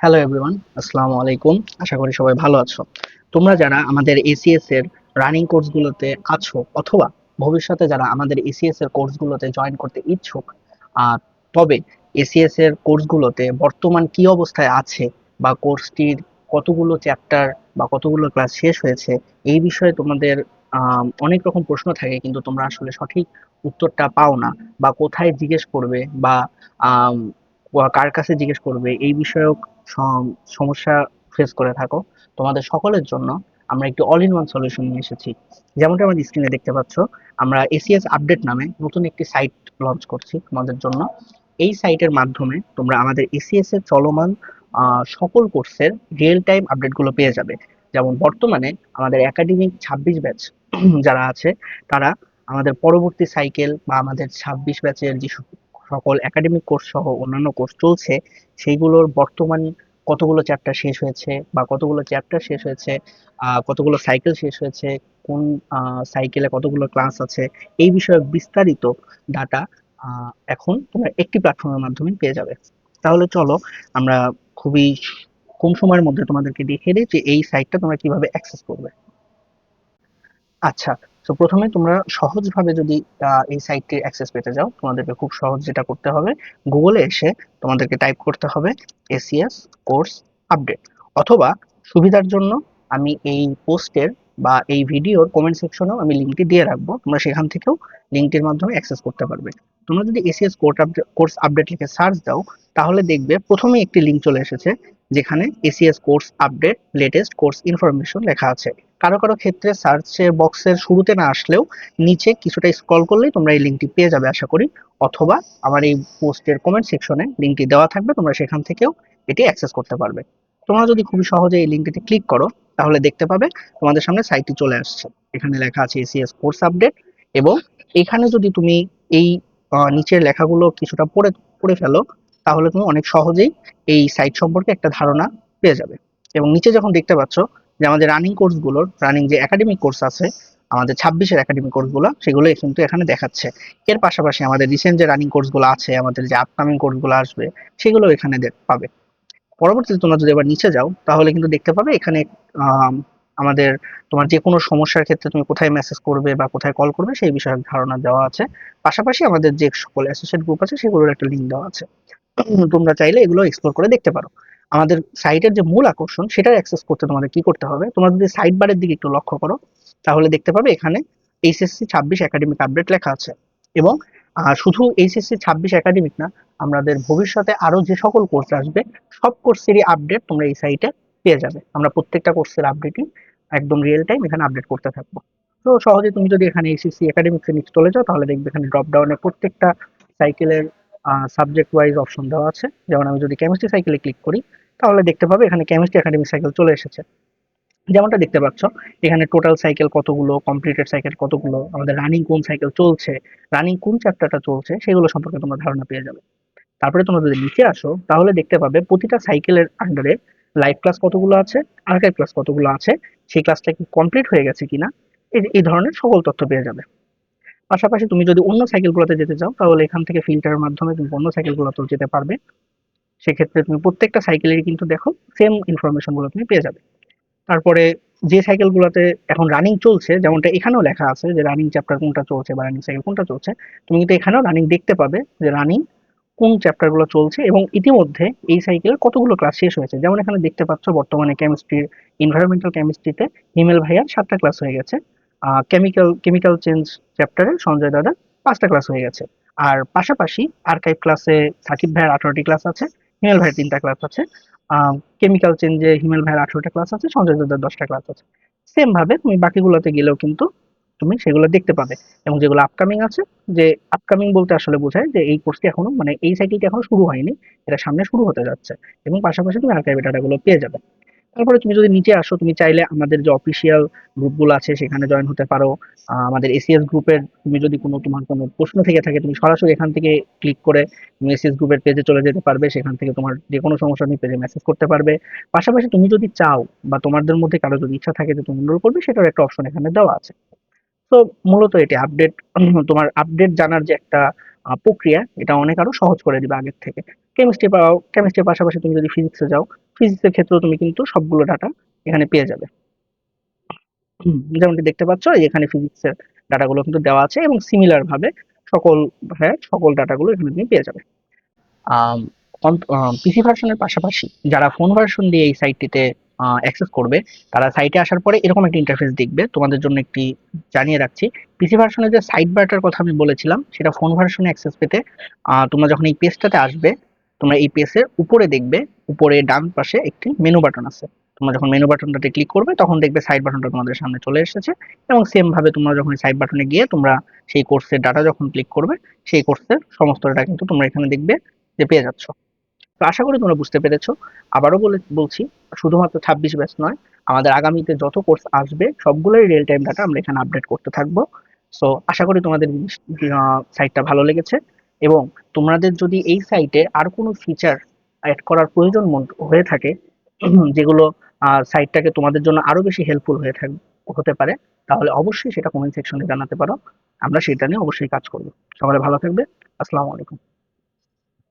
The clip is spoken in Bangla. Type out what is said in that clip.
হ্যালো এভরিওয়ান আসসালামু আলাইকুম আশা করি সবাই ভালো আছো। তোমরা যারা আমাদের এসিএস এর রানিং কোর্সগুলোতে আছো অথবা ভবিষ্যতে যারা আমাদের এসিএস এর কোর্সগুলোতে জয়েন করতে ইচ্ছুক আর তবে এসিএস এর কোর্সগুলোতে বর্তমান কি অবস্থায় আছে বা কোর্সটির কতগুলো চ্যাপ্টার বা কতগুলো ক্লাস শেষ হয়েছে, এই বিষয়ে তোমাদের অনেক রকম প্রশ্ন থাকে কিন্তু তোমরা আসলে সঠিক উত্তরটা পাও না বা কোথায় জিজ্ঞেস করবে বা কার কাছে জিজ্ঞেস করবে, এই বিষয়ক সমস্যা ফেস করে থাকো। তোমাদের সকলের জন্য আমরা একটি অল ইন ওয়ান সলিউশন নিয়ে এসেছি। যেমনটা আমাদের স্ক্রিনে দেখতে পাচ্ছ, আমরা এসিএস আপডেট নামে নতুন একটি সাইট লঞ্চ করছি তোমাদের জন্য। এই সাইটের মাধ্যমে তোমরা আমাদের এসিএস এর চলমান সকল কোর্সের রিয়েল টাইম আপডেটগুলো পেয়ে যাবে। যেমন বর্তমানে আমাদের একাডেমিক ছাব্বিশ ব্যাচ যারা আছে, তারা আমাদের পরবর্তী সাইকেল বা আমাদের ছাব্বিশ ব্যাচের যে সকল একাডেমিক কোর্স সহ অন্যান্য কোর্স চলছে, সেইগুলোর বর্তমান কতগুলো চ্যাপ্টার শেষ হয়েছে বা কতগুলো চ্যাপ্টার শেষ হয়েছে কতগুলো সাইকেল শেষ হয়েছে, কোন সাইকেলে কতগুলো ক্লাস আছে, এই বিষয়ে বিস্তারিত ডাটা এখন তোমরা একটি প্ল্যাটফর্মের মাধ্যমে পেয়ে যাবে। তাহলে চলো আমরা খুবই কম সময়ের মধ্যে তোমাদেরকে দেখিয়ে দিই যে এই সাইটটা তোমরা কীভাবে অ্যাক্সেস করবে। আচ্ছা তো প্রথমে তোমরা সহজভাবে যদি এই সাইটটির অ্যাক্সেস পেতে যাও, তোমাদেরকে খুব সহজ যেটা করতে হবে গুগলে এসে তোমাদেরকে টাইপ করতে হবে এসিএস কোর্স আপডেট অথবা সুবিধার জন্য আমি এই পোস্টের বা এই ভিডিওর কমেন্ট সেকশনেও আমি লিঙ্কটি দিয়ে রাখব, তোমরা সেখান থেকেও লিঙ্কটির মাধ্যমে অ্যাক্সেস করতে পারবে। তোমরা যদি এসিএস কোর্স আপডেট লিখে সার্চ দাও, তাহলে দেখবে প্রথমে একটি লিঙ্ক চলে এসেছে, যেখানে ACS course update latest course information লেখা আছে। কারও কারও ক্ষেত্রে সার্চের বক্সের শুরুতে না আসলেও নিচে কিছুটা স্ক্রল করলেই তোমরা এই লিঙ্কটি পেয়ে যাবে, আশা করি। অথবা আমার এই পোস্টের কমেন্ট সেকশনে লিঙ্কটি দেওয়া থাকবে, তোমরা সেখান থেকেও এটি অ্যাক্সেস করতে পারবে। তোমরা যদি খুবই সহজে এই লিঙ্কটিতে ক্লিক করো, তাহলে দেখতে পাবে তোমাদের সামনে সাইটটি চলে আসছে। এখানে লেখা আছে এসিএস কোর্স আপডেট এবং এখানে যদি তুমি এই নিচের লেখাগুলো কিছুটা পড়ে পড়ে ফেলো, তাহলে তুমি অনেক সহজেই এই সাইট সম্পর্কে একটা ধারণা পেয়ে যাবে। এবং নিচে যখন দেখতে পাচ্ছ যে আমাদের রানিং কোর্সগুলোর রানিং যে একাডেমিক কোর্স আছে আমাদের ছাব্বিশের একাডেমিক কোর্সগুলো সেগুলো কিন্তু এখানে দেখাচ্ছে। এর পাশাপাশি আমাদের রিসেন্ট যে রানিং কোর্সগুলো আছে আমাদের যে আপকামিং কোর্সগুলো আসবে সেগুলো এখানে পাবে। পরবর্তীতে তোমরা যদি এবার নিচে যাও তাহলে কিন্তু দেখতে পাবে এখানে আম, আমাদের তোমার যে কোনো সমস্যার ক্ষেত্রে তুমি কোথায় মেসেজ করবে বা কোথায় কল করবে সেই বিষয়ে ধারণা দেওয়া আছে। পাশাপাশি আমাদের যে সকল অ্যাসোসিয়েট গ্রুপ আছে সেগুলোর একটা লিঙ্ক দেওয়া আছে। তোমরা চাইলে এগুলো এক্সপ্লোর করে দেখতে পারো। আমাদের সাইটের যে মূল আকর্ষণ, সেটার অ্যাক্সেস করতে তোমাদের কি করতে হবে? তোমরা যদি সাইট বারের দিকে একটু লক্ষ্য করো, তাহলে দেখতে পাবে এখানে এইচএসসি ছাব্বিশ একাডেমিক আপডেট লেখা আছে। এবং শুধু এইচএসসি ছাব্বিশ একাডেমিক না, আমাদের ভবিষ্যতে আরও যে সকল কোর্স আসবে, সব কোর্সেরই আপডেট তোমরা এই সাইটে পেয়ে যাবে। আমরা প্রত্যেকটা কোর্সের আপডেটই একদম রিয়েল টাইম এখানে আপডেট করতে থাকব। তো সহজে তুমি যদি এখানে এইচএসসি একাডেমিক্সে নিচে চলে যাও, তাহলে দেখবে এখানে ড্রপ ডাউনে প্রত্যেকটা সাইকেলের সাবজেক্ট ওয়াইজ অপশন দেওয়া আছে। যেমন আমি যদি কেমিস্ট্রি সাইকেলে ক্লিক করি তাহলে দেখতে পাবে এখানে কেমিস্ট্রি একাডেমিক সাইকেল চলে এসেছে। যেমনটা দেখতে পাচ্ছ, এখানে টোটাল সাইকেল কতগুলো কমপ্লিটেড সাইকেল কতগুলো, আমাদের রানিং কোন সাইকেল চলছে রানিং কোন চ্যাপ্টারটা চলছে, সেগুলো সম্পর্কে তোমরা ধারণা পেয়ে যাবে। তারপরে তোমরা যদি নিচে আসো, তাহলে দেখতে পাবে প্রতিটা সাইকেলের আন্ডারে লাইভ ক্লাস কতগুলো আছে আর্কাইভ ক্লাস কতগুলো আছে, সেই ক্লাসটা কি কমপ্লিট হয়ে গেছে কিনা, এই এই ধরনের সকল তথ্য পেয়ে যাবে। পাশাপাশি তুমি যদি অন্য সাইকেলগুলোতে যেতে চাও, তাহলে এখান থেকে ফিল্টারের মাধ্যমে তুমি অন্য সাইকেলগুলোতেও যেতে পারবে। সেক্ষেত্রে তুমি প্রত্যেকটা সাইকেলেরই কিন্তু দেখো সেম ইনফরমেশনগুলো তুমি পেয়ে যাবে। তারপরে যে সাইকেলগুলোতে এখন রানিং চলছে, যেমনটা এখানেও লেখা আছে যে রানিং চ্যাপ্টার কোনটা চলছে বা রানিং সাইকেল কোনটা চলছে, তুমি কিন্তু এখানেও রানিং দেখতে পাবে যে রানিং কোন চ্যাপ্টারগুলো চলছে এবং ইতিমধ্যে এই সাইকেলের কতগুলো ক্লাস শেষ হয়েছে। যেমন এখানে দেখতে পাচ্ছ বর্তমানে কেমিস্ট্রির এনভায়রনমেন্টাল কেমিস্ট্রিতে হিমেল ভাইয়ার সাতটা ক্লাস হয়ে গেছে। কেমিক্যাল কেমিক্যাল চেঞ্জ চ্যাপ্টারে সঞ্জয় দাদা পাঁচটা ক্লাস হয়ে গেছে। আর পাশাপাশি আর্কাইভ ক্লাসে সাকিব ভাইয়ের আঠারোটি ক্লাস আছে। হিমেল ভাইয়ের তিনটা ক্লাস আছে। কেমিক্যাল চেঞ্জে হিমেল ভাইয়ের আঠেরোটা ক্লাস আছে, সঞ্জয় দাদার দশটা ক্লাস আছে। সেম ভাবে তুমি বাকিগুলোতে গেলেও কিন্তু তুমি সেগুলো দেখতে পাবে। এবং যেগুলো আপকামিং আছে, যে আপকামিং বলতে আসলে বোঝায় যে এই কোর্সটি এখনও মানে এই সাইকেলটি এখনও শুরু হয়নি, এটা সামনে শুরু হতে যাচ্ছে। এবং পাশাপাশি তুমি আর্কাইভে ডাটাগুলো পেয়ে যাবে। তারপরে তুমি যদি নিচে আসো, তুমি চাইলে আমাদের যে অফিসিয়াল গ্রুপগুলো আছে, সেখানে জয়েন হতে পারো। আমাদের এসিএস গ্রুপের তুমি যদি কোনো, তোমার কোনো প্রশ্ন থেকে থাকে, তুমি সরাসরি এখান থেকে ক্লিক করে তুমি এসিএস গ্রুপের পেজে চলে যেতে পারবে। সেখান থেকে তোমার যে কোনো সমস্যা নিয়ে পেজে মেসেজ করতে পারবে। পাশাপাশি তুমি যদি চাও বা তোমাদের মধ্যে কারও যদি ইচ্ছা থাকে যে তুমি এনরোল করবে সেটার একটা অপশন এখানে দেওয়া আছে। তো মূলত এটি আপডেট তোমার আপডেট জানার যে একটা প্রক্রিয়া, এটা অনেক আরও সহজ করে দিবে আগের থেকে। কেমিস্ট্রি পাও কেমিস্ট্রির পাশাপাশি তুমি যদি ফিজিক্সে যাও ফিজিক্সের ক্ষেত্রেও তুমি কিন্তু সবগুলো ডাটা এখানে পেয়ে যাবে। যেমনটি দেখতে পাচ্ছ এখানে ফিজিক্সের ডাটাগুলো কিন্তু দেওয়া আছে এবং সিমিলার ভাবে সকল হ্যাঁ সকল ডাটাগুলো এখানে তুমি পেয়ে যাবে। পিসি ভার্সনের পাশাপাশি যারা ফোন ভার্সন দিয়ে এই সাইটটিতে অ্যাক্সেস করবে, তারা সাইটে আসার পরে এরকম একটা ইন্টারফেস দেখবে। তোমাদের জন্য একটি জানিয়ে রাখছি পিসি ভার্সনের যে সাইট বারটার কথা আমি বলেছিলাম, সেটা ফোন ভার্সনে অ্যাক্সেস পেতে তোমরা যখন এই পেজটাতে আসবে তোমরা এই পেজের উপরে দেখবে, উপরে ডান পাশে একটি মেনু বাটন আছে। তোমরা যখন মেনু বাটনটাতে ক্লিক করবে, তখন দেখবে সাইড বাটনটা তোমাদের সামনে চলে এসেছে এবং সেম ভাবে তোমরা যখন সাইড বাটনে গিয়ে তোমরা সেই কোর্সের ডাটা যখন ক্লিক করবে, সেই কোর্সের সমস্ত ডাটা কিন্তু তোমরা এখানে দেখবে যে পেয়ে যাচ্ছ। তো আশা করি তোমরা বুঝতে পেরেছ। আবারও বলে, বলছি, শুধুমাত্র ছাব্বিশ ব্যাচ নয়, আমাদের আগামীতে যত কোর্স আসবে, সবগুলোই রিয়েল টাইম ডাটা আমরা এখানে আপডেট করতে থাকব। সো আশা করি তোমাদের সাইটটা ভালো লেগেছে। এবং তোমাদের যদি এই সাইটে আর কোনো ফিচার অ্যাড করার প্রয়োজন হয়ে থাকে, যেগুলো সাইটটাকে তোমাদের জন্য আরও বেশি হেল্পফুল হয়ে থাক, হতে পারে, তাহলে অবশ্যই সেটা কমেন্ট সেকশনে জানাতে পারো। আমরা সেটা নিয়ে অবশ্যই কাজ করব। সকালে ভালো থাকবে। আসসালামু আলাইকুম।